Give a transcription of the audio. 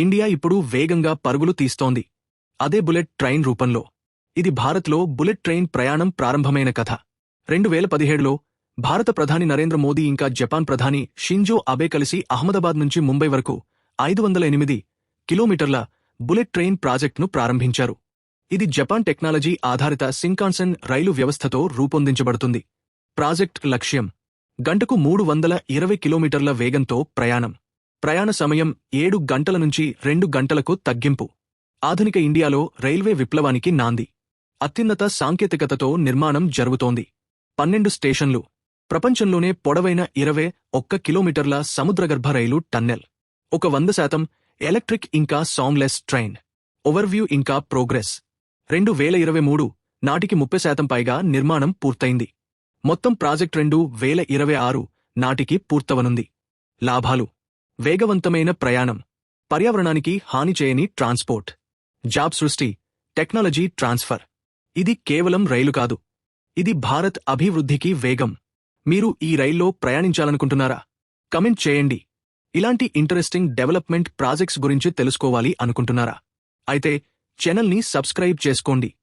India ఇప్పుడు వేగంగా పరుగులు తీస్తోంది. అదే బుల్లెట్ ట్రైన్ రూపంలో. ఇది భారత్లో బుల్లెట్ ట్రైన్ ప్రయాణం ప్రారంభమైన కథ. రెండు వేల పదిహేడులో భారత ప్రధాని నరేంద్ర మోదీ ఇంకా జపాన్ ప్రధాని షింజో అబే కలిసి అహ్మదాబాద్ నుంచి ముంబై వరకు ఐదు వందల ఎనిమిది కిలోమీటర్ల బుల్లెట్ ట్రైన్ ప్రాజెక్టును ప్రారంభించారు. ఇది జపాన్ టెక్నాలజీ ఆధారిత సింకాన్సన్ రైలు వ్యవస్థతో రూపొందించబడుతుంది. ప్రాజెక్ట్ లక్ష్యం. గంటకు మూడు వందల ఇరవై కిలోమీటర్ల వేగంతో ప్రయాణం. ప్రయాణ సమయం ఏడు గంటల నుంచి రెండు గంటలకు తగ్గింపు. ఆధునిక ఇండియాలో రైల్వే విప్లవానికి నాంది. అత్యున్నత సాంకేతికతతో నిర్మాణం జరుగుతోంది. పన్నెండు స్టేషన్లు. ప్రపంచంలోనే పొడవైన ఇరవై ఒక్క కిలోమీటర్ల సముద్రగర్భ రైలు టన్నెల్. ఒక వంద శాతం ఎలక్ట్రిక్ ఇంకా సాంగ్లెస్ ట్రైన్. ఓవర్వ్యూ ఇంకా ప్రోగ్రెస్. రెండు వేల ఇరవై మూడు నాటికి ముప్పై శాతం పైగా నిర్మాణం పూర్తయింది. మొత్తం ప్రాజెక్ట్ రెండు వేల ఇరవై ఆరు నాటికి పూర్తవనుంది. లాభాలు. వేగవంతమైన ప్రయాణం. పర్యావరణానికి హాని చేయని ట్రాన్స్పోర్ట్. జాబ్ సృష్టి. Technology transfer. ఇది కేవలం రైలు కాదు. ఇది భారత్ అభివృద్ధికి వేగం. మీరు ఈ రైల్లో ప్రయాణించాలనుకుంటున్నారా? కమెంట్ చేయండి. ఇలాంటి ఇంటరెస్టింగ్ డెవలప్మెంట్ ప్రాజెక్ట్స్ గురించి తెలుసుకోవాలి అనుకుంటున్నారా? అయితే ఛానల్ని సబ్స్క్రైబ్ చేసుకోండి.